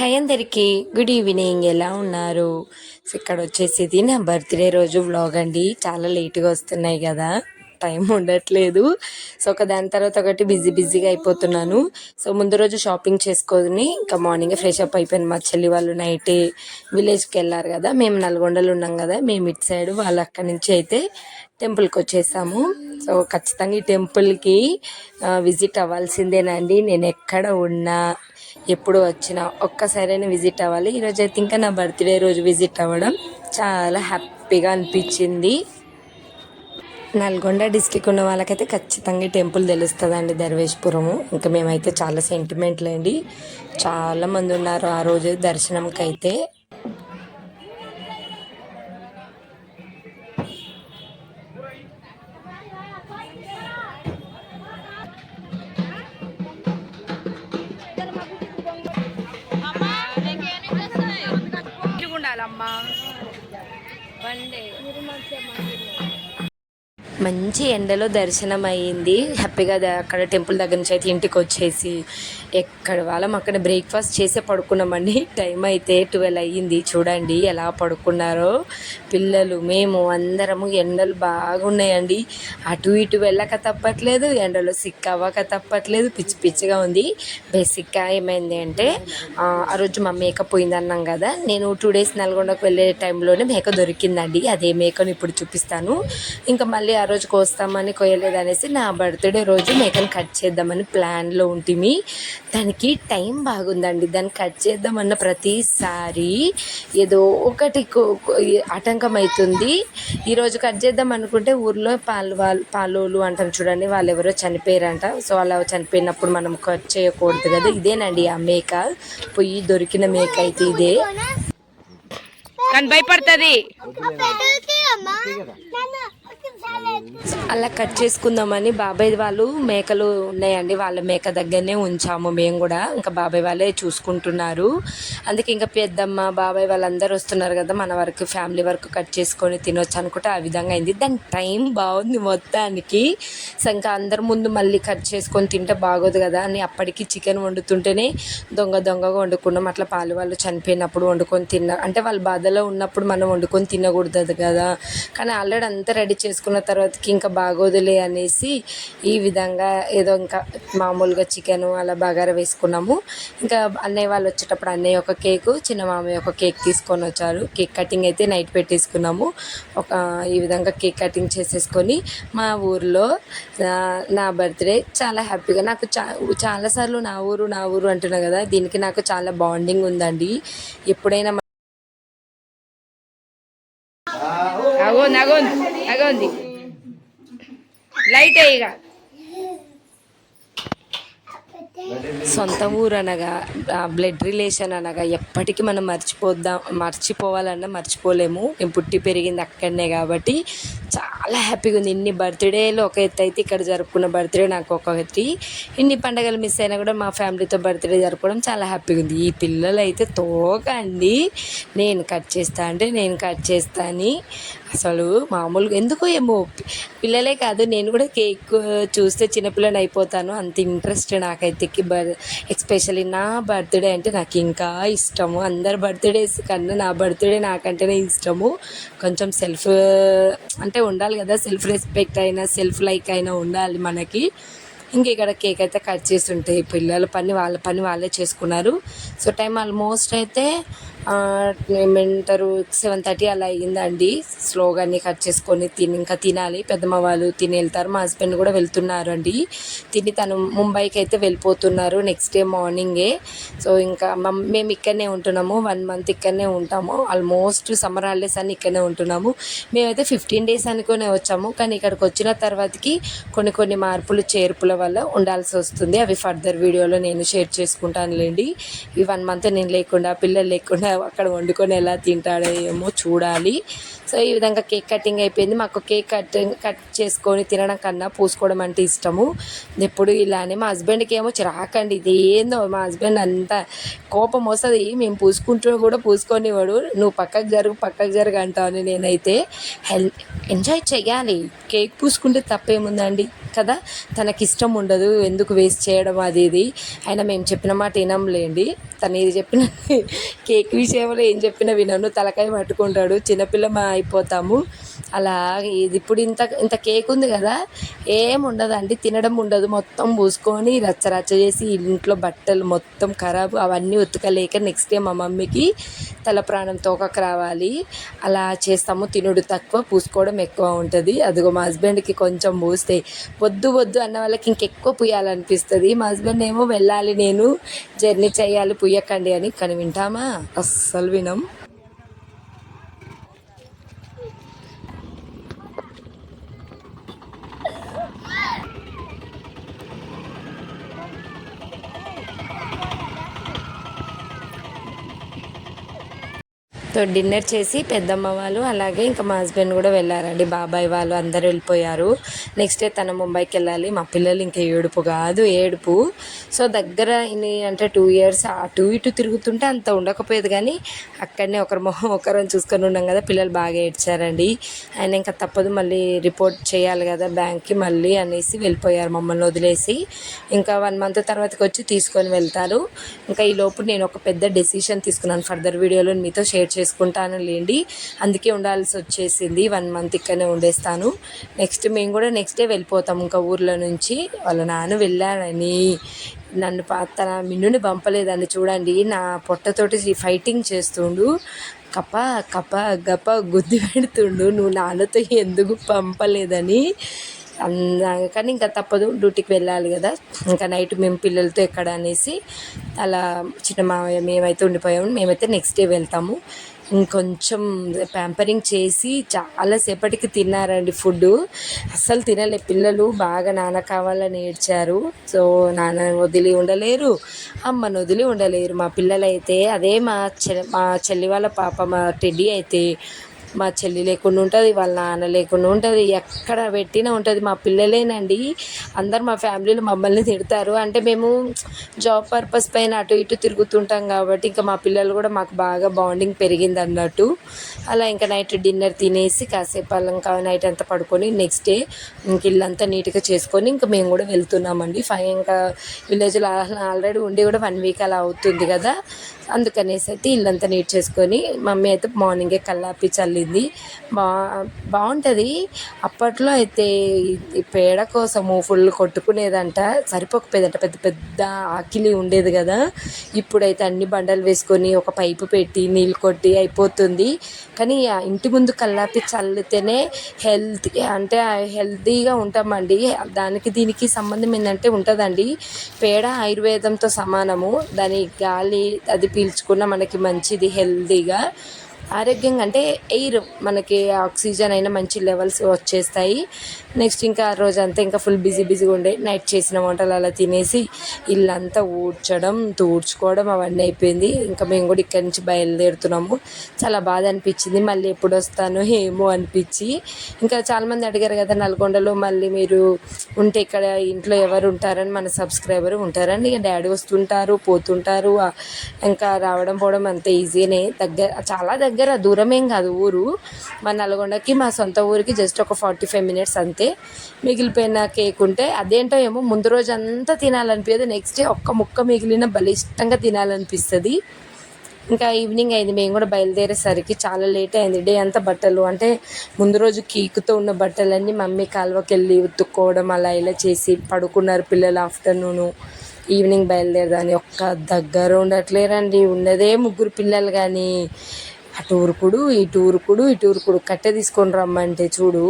Hi అందరికీ good evening. ఎలా ఉన్నారు? సో ఇక్కడ వచ్చేసి ఇది నా బర్త్డే రోజు వ్లాగ్ అండి. చాలా లేట్గా వస్తున్నాయి కదా. టైం ఉండట్లేదు. సో ఒక దాని తర్వాత ఒకటి బిజీ బిజీగా అయిపోతున్నాను. సో ముందు రోజు షాపింగ్ చేసుకొని ఇంకా మార్నింగ్ ఫ్రెష్ అప్ అయిపోయింది మా చెల్లి వాళ్ళు నైట్ విలేజ్కి వెళ్ళారు కదా. మేము నల్గొండలో ఉన్నాం కదా. మేము ఇటు సైడ్ వాళ్ళు అక్కడి నుంచి అయితే టెంపుల్కి వచ్చేసాము. సో ఖచ్చితంగా ఈ టెంపుల్కి విజిట్ అవ్వాల్సిందేనండి. నేను ఎక్కడ ఉన్నా. ఎప్పుడు వచ్చినా ఒక్కసారైనా విజిట్ అవ్వాలి. ఈరోజు అయితే ఇంకా నా బర్త్డే రోజు విజిట్ అవ్వడం చాలా హ్యాపీగా అనిపించింది. నల్గొండ డిస్టిక్ ఉన్న వాళ్ళకైతే ఖచ్చితంగా టెంపుల్ తెలుస్తుందండి దర్వేష్పురము. ఇంకా మేమైతే చాలా సెంటిమెంట్లు అండి. చాలామంది ఉన్నారు ఆ రోజు దర్శనంకైతే. అయితే ఉండాలమ్మా మంచి ఎండలో దర్శనం అయ్యింది హ్యాపీగా అక్కడ టెంపుల్ దగ్గర నుంచి అయితే ఇంటికి వచ్చేసి ఎక్కడ వాళ్ళం అక్కడ బ్రేక్ఫాస్ట్ చేసే పడుకున్నామండి. టైం అయితే ట్వెల్వ్ అయ్యింది. చూడండి ఎలా పడుకున్నారో. పిల్లలు మేము అందరము ఎండలు బాగున్నాయండి. అటు ఇటు వెళ్ళక తప్పట్లేదు. ఎండలో సిక్ అవ్వక తప్పట్లేదు. పిచ్చి పిచ్చిగా ఉంది. బేసిక్గా ఏమైంది అంటే ఆ ఆ రోజు మా మేక పోయింది అన్నాం కదా. నేను టూ డేస్ నల్గొండకు వెళ్ళే టైంలోనే మేక దొరికిందండి. అదే మేకను ఇప్పుడు చూపిస్తాను. ఇంకా మళ్ళీ ఆ రోజు కోస్తామని కోయలేదు అనేసి నా బర్త్డే రోజు మేకను కట్ చేద్దామని ప్లాన్లో ఉంటుంది దానికి టైం బాగుందండి. దాన్ని కట్ చేద్దామన్న ప్రతిసారి ఏదో ఒకటి ఆటంకం అవుతుంది ఈరోజు కట్ చేద్దాం అనుకుంటే ఊర్లో పాలు వాళ్ళు పాలోలు అంటారు చూడండి వాళ్ళు ఎవరో చనిపోయారంట. సో అలా చనిపోయినప్పుడు మనం కట్ చేయకూడదు కదా. ఇదేనండి ఆ మేక. పొయ్యి దొరికిన మేక అయితే ఇదే. కానీ భయపడుతుంది. అలా కట్ చేసుకుందామని బాబాయ్ వాళ్ళు మేకలు ఉన్నాయండి. వాళ్ళ మేక దగ్గరనే ఉంచాము మేము కూడా. ఇంకా బాబాయ్ వాళ్ళే చూసుకుంటున్నారు. అందుకే ఇంకా పెద్దమ్మ బాబాయ్ వాళ్ళందరూ వస్తున్నారు కదా మన వరకు ఫ్యామిలీ వరకు కట్ చేసుకొని తినొచ్చు అనుకుంటే ఆ విధంగా అయింది. దాని టైం బాగుంది మొత్తానికి. సో ఇంకా అందరి ముందు మళ్ళీ కట్ చేసుకొని తింటే బాగోదు కదా అని అప్పటికి చికెన్ వండుతుంటేనే దొంగ దొంగగా వండుకున్నాం. అట్లా పాలు వాళ్ళు చనిపోయినప్పుడు వండుకొని తిన్న అంటే వాళ్ళు బాధలో ఉన్నప్పుడు మనం వండుకొని తినకూడదు కదా. కానీ ఆల్రెడీ అంతా రెడీ చేసుకున్న తర్వాతకి ఇంకా బాగోదులే అనేసి ఈ విధంగా ఏదో ఇంకా మామూలుగా చికెన్ అలా బగారా వేసుకున్నాము ఇంకా అన్నయ్య వాళ్ళు వచ్చేటప్పుడు అన్నయ్య ఒక కేకు చిన్న మామయ్య ఒక కేక్ తీసుకొని వచ్చారు కేక్ కటింగ్ అయితే నైట్ పెట్టేసుకున్నాము ఒక ఈ విధంగా కేక్ కటింగ్ చేసేసుకొని మా ఊర్లో నా- నా బర్త్డే చాలా హ్యాపీగా నాకు చా చాలాసార్లు నా ఊరు నా ఊరు అంటున్నా కదా దీనికి నాకు చాలా బాండింగ్ ఉందండి ఎప్పుడైనా అగోంది అగోంది అగోంది లైట్ ఇక. సొంత ఊరు అనగా బ్లడ్ రిలేషన్ అనగా ఎప్పటికీ మనం మర్చిపోద్దాం మర్చిపోవాలన్నా మర్చిపోలేము. నేను పుట్టి పెరిగింది అక్కడనే కాబట్టి చాలా హ్యాపీగా ఉంది. ఇన్ని బర్త్డేలు ఒక ఎత్తు అయితే ఇక్కడ జరుపుకున్న బర్త్డే నాకు ఒక ఎత్తి. ఇన్ని పండగలు మిస్ అయినా కూడా మా ఫ్యామిలీతో బర్త్డే జరుపుకోవడం చాలా హ్యాపీగా ఉంది. ఈ పిల్లలు అయితే తోక అండి. నేను కట్ చేస్తా అంటే నేను కట్ చేస్తాను అసలు మామూలుగా ఎందుకో ఏమో పిల్లలే కాదు నేను కూడా కేక్ చూస్తే చిన్నపిల్లని అయిపోతాను. అంత ఇంట్రెస్ట్ నాకైతే బర్ ఎస్పెషల్లీ నా బర్త్డే అంటే నాకు ఇంకా ఇష్టము. అందరు బర్త్డేస్ కన్నా నా బర్త్డే నాకంటేనే ఇష్టము. కొంచెం సెల్ఫ్ అంటే ఉండాలి కదా సెల్ఫ్ రెస్పెక్ట్ అయినా సెల్ఫ్ లైక్ అయినా ఉండాలి మనకి. ఇంక ఇక్కడ కేక్ అయితే కట్ చేసి ఉంటాయి పిల్లల పని వాళ్ళ పని వాళ్ళే చేసుకున్నారు. సో టైం ఆల్మోస్ట్ అయితే ఏమంటారు సెవెన్ థర్టీ అలా అయ్యిందండి. స్లోగా అన్ని కట్ చేసుకొని తిని ఇంకా తినాలి. పెద్దమ్మ వాళ్ళు తిని వెళ్తారు. మా హస్బెండ్ కూడా వెళ్తున్నారు అండి తిని తను ముంబైకి అయితే వెళ్ళిపోతున్నారు నెక్స్ట్ డే మార్నింగే. సో ఇంకా మమ్- మేము ఇక్కడనే ఉంటున్నాము. వన్ మంత్ ఇక్కడనే ఉంటాము. ఆల్మోస్ట్ సమ్మర్ హాలిడేస్ అని ఇక్కడనే ఉంటున్నాము. మేమైతే ఫిఫ్టీన్ డేస్ అనుకునే వచ్చాము. కానీ ఇక్కడికి వచ్చిన తర్వాతకి కొన్ని కొన్ని మార్పులు చేర్పుల వల్ల ఉండాల్సి వస్తుంది. అవి ఫర్దర్ వీడియోలో నేను షేర్ చేసుకుంటానులేండి. ఈ వన్ మంత్ నేను లేకుండా పిల్లలు లేకుండా అక్కడ వండుకొని ఎలా తింటాడో ఏమో చూడాలి. సో ఈ విధంగా కేక్ కటింగ్ అయిపోయింది. మాకు కేక్ కటింగ్ కట్ చేసుకొని తినడం కన్నా పూసుకోవడం అంటే ఇష్టము. ఎప్పుడు ఇలానే మా హస్బెండ్కి ఏమో చిరాకండి ఇది ఏందో మా హస్బెండ్ అంతా కోపం వస్తుంది. మేము పూసుకుంటూ కూడా పూసుకొనివాడు నువ్వు పక్కకు జరుగు పక్కకు జరుగు అంటావని నేనైతే. హెల్ ఎంజాయ్ చేయాలి. కేక్ పూసుకుంటే తప్పేముందండి? కదా? తనకి ఇష్టం ఉండదు ఎందుకు వేస్ట్ చేయడం అది ఇది. అయినా మేము చెప్పిన మాట వినంలేండి. తను ఏది చెప్పిన కేక్ విషయంలో ఏం చెప్పినా వినను. తలకాయ పట్టుకుంటాడు. చిన్నపిల్ల మా అయిపోతాము. అలా ఇది ఇప్పుడు ఇంత ఇంత కేక్ ఉంది కదా ఏం ఉండదండి తినడం ఉండదు. మొత్తం పూసుకొని రచ్చ రచ్చ చేసి ఇంట్లో బట్టలు మొత్తం ఖరాబు అవన్నీ ఉతకలేక నెక్స్ట్ డే మా మమ్మీకి తల ప్రాణం తోకకు రావాలి. అలా చేస్తాము తినుడు తక్కువ పూసుకోవడం ఎక్కువ ఉంటుంది. అదిగో మా హస్బెండ్కి కొంచెం పూస్తే వద్దు వద్దు అన్న వాళ్ళకి ఇంకెక్కువ పుయ్యాలనిపిస్తుంది. మా హస్బెండ్ ఏమో వెళ్ళాలి నేను జర్నీ చేయాలి పుయ్యకండి అని కానీ వింటామా? అస్సలు వినం. సో డిన్నర్ చేసి పెద్దమ్మ వాళ్ళు అలాగే ఇంకా మా హస్బెండ్ కూడా వెళ్ళారండి. బాబాయ్ వాళ్ళు అందరూ వెళ్ళిపోయారు. నెక్స్ట్ డే తన ముంబైకి వెళ్ళాలి. మా పిల్లలు ఇంకా ఏడుపు కాదు ఏడుపు. సో దగ్గర ఇన్ని అంటే టూ ఇయర్స్ అటు ఇటు తిరుగుతుంటే అంత ఉండకపోయేది కానీ అక్కడనే ఒకరి మొహం ఒకరిని చూసుకొని ఉన్నాం కదా పిల్లలు బాగా ఏడ్చారండి. ఆయన ఇంకా తప్పదు మళ్ళీ రిపోర్ట్ చేయాలి కదా బ్యాంక్కి మళ్ళీ అనేసి వెళ్ళిపోయారు మమ్మల్ని వదిలేసి. ఇంకా వన్ మంత్ తర్వాతకి వచ్చి తీసుకొని వెళ్తారు. ఇంకా ఈ లోపు నేను ఒక పెద్ద డెసిషన్ తీసుకున్నాను. ఫర్దర్ వీడియోలో మీతో షేర్ చేసుకున్నాను చేసుకుంటాను లేండి. అందుకే ఉండాల్సి వచ్చేసింది. వన్ మంత్ ఇక్కడనే ఉండేస్తాను. నెక్స్ట్ మేము కూడా నెక్స్ట్ డే వెళ్ళిపోతాం ఇంకా ఊర్లో నుంచి. వాళ్ళ నాన్న వెళ్ళాడని నన్ను పా- తన మిన్నుని పంపలేదని చూడండి నా పొట్టతోటి ఫైటింగ్ చేస్తుండు. కప్ప కప్ప గప్ప గుద్ది పెడుతుండు. నువ్వు నాన్నతో ఎందుకు పంపలేదని. కానీ ఇంకా తప్పదు. డ్యూటీకి వెళ్ళాలి కదా. ఇంకా నైట్ మేము పిల్లలతో ఎక్కడ అనేసి అలా చిన్న మామయ్య మేమైతే ఉండిపోయాము. మేమైతే నెక్స్ట్ డే వెళ్తాము. ఇంకొంచెం ప్యాంపరింగ్ చేసి చాలాసేపటికి తిన్నారండి ఫుడ్ అస్సలు తినలే. పిల్లలు బాగా నాన్న కావాలని ఏడ్చారు. సో నాన్న వదిలి ఉండలేరు. అమ్మను వదిలి ఉండలేరు. మా పిల్లలైతే అదే మా చె మా చెల్లి వాళ్ళ పాప మా టెడ్డీ అయితే మా చెల్లి లేకుండా ఉంటుంది వాళ్ళ నాన్న లేకుండా ఉంటుంది ఎక్కడ పెట్టినా ఉంటుంది. మా పిల్లలేనండి. అందరు మా ఫ్యామిలీలో మమ్మల్ని తిడతారు. అంటే మేము జాబ్ పర్పస్ పైన అటు ఇటు తిరుగుతుంటాం కాబట్టి ఇంకా మా పిల్లలు కూడా మాకు బాగా బాండింగ్ పెరిగింది అన్నట్టు. అలా ఇంకా నైట్ డిన్నర్ తినేసి కాసేపు అలా ఇంకా నైట్ అంతా పడుకొని నెక్స్ట్ డే ఇంక ఇల్లంతా నీట్గా చేసుకొని ఇంకా మేము కూడా వెళ్తున్నామండి. ఫైవ్ ఇంకా విలేజ్లో ఆల్రెడీ ఉండి కూడా వన్ వీక్ అలా అవుతుంది కదా. అందుకనేసి అయితే ఇల్లంతా నీట్ చేసుకొని మమ్మీ అయితే మార్నింగే కల్లాపి చల్లింది. బా బాగుంటుంది. అప్పట్లో అయితే పేడ కోసము ఫుల్ కొట్టుకునేదంట. సరిపోకపోయేదంట. పెద్ద పెద్ద ఆకిలి ఉండేది కదా. ఇప్పుడైతే అన్ని బండలు వేసుకొని ఒక పైపు పెట్టి నీళ్ళు కొట్టి అయిపోతుంది. కానీ ఇంటి ముందు కల్లాపి చల్లితేనే హెల్త్ అంటే హెల్తీగా ఉంటామండి. దానికి దీనికి సంబంధం ఏంటంటే ఉంటుందండి. పేడ ఆయుర్వేదంతో సమానము. దాని గాలి అది పీల్చుకున్న మనకి మంచిది హెల్తీగా ఆరోగ్యంగా అంటే ఎయిర్ మనకి ఆక్సిజన్ అయినా మంచి లెవెల్స్ వచ్చేస్తాయి. నెక్స్ట్ ఇంకా ఆ రోజు అంతా ఇంకా ఫుల్ బిజీ బిజీగా ఉండే. నైట్ చేసిన వంటలు అలా తినేసి ఇల్లంతా ఊడ్చడం తూడ్చుకోవడం అవన్నీ అయిపోయింది. ఇంకా మేము కూడా ఇక్కడి నుంచి బయలుదేరుతున్నాము. చాలా బాధ అనిపించింది. మళ్ళీ ఎప్పుడు వస్తాను ఏమో అనిపించి ఇంకా చాలామంది అడిగారు కదా నల్గొండలో మళ్ళీ మీరు ఉంటే ఇక్కడ ఇంట్లో ఎవరు ఉంటారని మన సబ్స్క్రైబర్ ఉంటారని. ఇక డాడీ వస్తుంటారు పోతుంటారు. ఇంకా రావడం పోవడం అంత ఈజీనే. దగ్గర చాలా దగ్గర దూరమేం కాదు ఊరు. మా నల్గొండకి మా సొంత ఊరికి జస్ట్ ఒక ఫార్టీ ఫైవ్ మినిట్స్ అంతే. మిగిలిపోయిన కేక్ ఉంటే అదేంటో ఏమో ముందు రోజు అంతా తినాలనిపించదు నెక్స్ట్ డే ఒక్క ముక్క మిగిలిన బలిష్టంగా తినాలనిపిస్తుంది. ఇంకా ఈవినింగ్ అయింది. మేము కూడా బయలుదేరేసరికి చాలా లేట్ అయింది. డే అంతా బట్టలు అంటే ముందు రోజు కీకుతో ఉన్న బట్టలన్నీ మమ్మీ కాలువకి వెళ్ళి ఉతుక్కోవడం అలా ఇలా చేసి పడుకున్నారు పిల్లలు ఆఫ్టర్నూను ఈవినింగ్ బయలుదేరదాని ఒక్క దగ్గర ఉండట్లేరండి. ఉన్నదే ముగ్గురు పిల్లలు కానీ అటు ఊరుకుడు ఇటు ఊరుకుడు ఇటు ఊరుకుడు కట్టె తీసుకొని రమ్మంటే చూడు.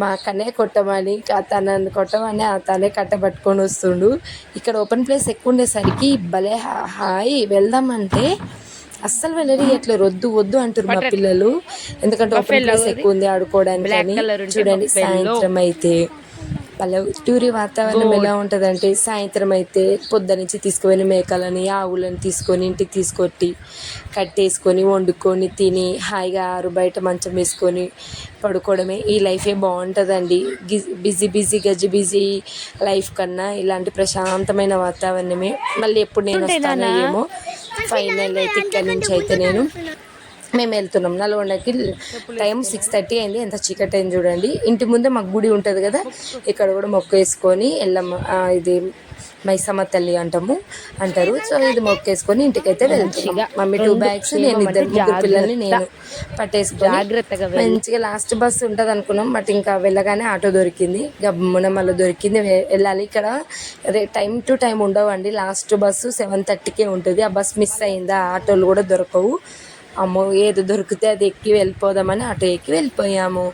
మా అక్కనే కొట్టమని తనని కొట్టమని తనే కట్ట పట్టుకొని వస్తుండు. ఇక్కడ ఓపెన్ ప్లేస్ ఎక్కువ ఉండేసరికి భలే హాయ్ వెళ్దామంటే అస్సలు వెళ్ళని ఇట్లా వద్దు వద్దు అంటారు మా పిల్లలు. ఎందుకంటే ఓపెన్ ప్లేస్ ఎక్కువ ఉంది ఆడుకోవడానికి చూడండి. సాయంత్రం అయితే పల్లెటూరి వాతావరణం ఎలా ఉంటుందంటే సాయంత్రం అయితే పొద్దు నుంచి తీసుకుపోయిన మేకలని ఆవులని తీసుకొని ఇంటికి తీసుకొట్టి కట్టేసుకొని వండుకొని తిని హాయిగా ఆరు బయట మంచం వేసుకొని పడుకోవడమే. ఈ లైఫే బాగుంటుందండి. బిజీ బిజీ గజి బిజీ లైఫ్ కన్నా ఇలాంటి ప్రశాంతమైన వాతావరణమే. మళ్ళీ ఎప్పుడు నేను వస్తానో ఏమో ఫైనల్ అయితే ఇక్కడి నుంచి అయితే నేను మేము వెళ్తున్నాం. నల్గొండకి టైం సిక్స్ థర్టీ అయింది. ఎంత చీకటి అయింది చూడండి. ఇంటి ముందే మాకు గుడి ఉంటుంది కదా. ఇక్కడ కూడా మొక్క వేసుకొని ఆ, ఇది మైసమ్మ తల్లి అంటాము అంటారు. సో ఇది మొక్కేసుకొని ఇంటికైతే వెళ్తున్నాం. మమ్మీ టూ బ్యాగ్స్ నేను ఇద్దరు ముగ్గురు పిల్లల్ని నేను పట్టేసుకొని జాగ్రత్తగా మంచిగా లాస్ట్ బస్ ఉంటుంది అనుకున్నాం బట్ ఇంకా వెళ్ళగానే ఆటో దొరికింది. గమ్మున మళ్ళీ దొరికింది. వెళ్ళాలి ఇక్కడ. టైం టు టైం ఉండవండి. లాస్ట్ బస్సు సెవెన్ థర్టీకే ఉంటుంది. ఆ బస్ మిస్ అయిందా? ఆటోలు కూడా దొరకవు. అమ్మో ఏది దొరికితే అది ఎక్కి వెళ్ళిపోదామని ఆటో ఎక్కి వెళ్ళిపోయాము.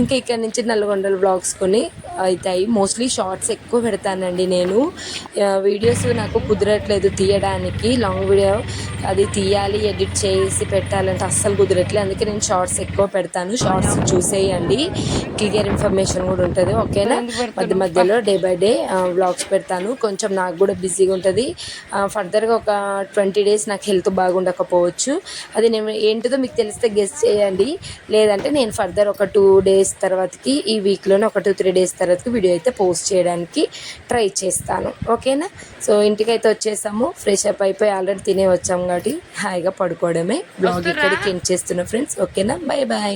ఇంకా ఇక్కడ నుంచి నల్గొండలు బ్లాగ్స్ కొని అవుతాయి మోస్ట్లీ షార్ట్స్ ఎక్కువ పెడతానండి నేను. వీడియోస్ నాకు కుదరట్లేదు తీయడానికి. లాంగ్ వీడియో అది తీయాలి ఎడిట్ చేసి పెట్టాలంటే అస్సలు కుదరట్లేదు. అందుకే నేను షార్ట్స్ ఎక్కువ పెడతాను. షార్ట్స్ చూసేయండి. క్లియర్ ఇన్ఫర్మేషన్ కూడా ఉంటుంది ఓకేనా? మధ్య మధ్యలో డే బై డే వ్లాగ్స్ పెడతాను. కొంచెం నాకు కూడా బిజీగా ఉంటుంది. ఫర్దర్గా ఒక ట్వంటీ డేస్ నాకు హెల్త్ బాగుండకపోవచ్చు. అది నేను ఏంటిదో మీకు తెలిస్తే గెస్ట్ చేయండి. లేదంటే నేను ఫర్దర్ ఒక టూ డేస్ తర్వాతకి ఈ వీక్లోనే ఒక టూ త్రీ డేస్ తర్వాతకి వీడియో అయితే పోస్ట్ చేయడానికి ట్రై చేస్తాను. ఓకేనా సో ఇంటికైతే వచ్చేసాము. ఫ్రెష్ అప్ అయిపోయి ఆల్రెడీ తినే వచ్చాము కాబట్టి హాయిగా పడుకోవడమే. బ్లాగ్ ఇక్కడికి ఎండ్ చేస్తున్నా ఫ్రెండ్స్ ఓకేనా బాయ్ బాయ్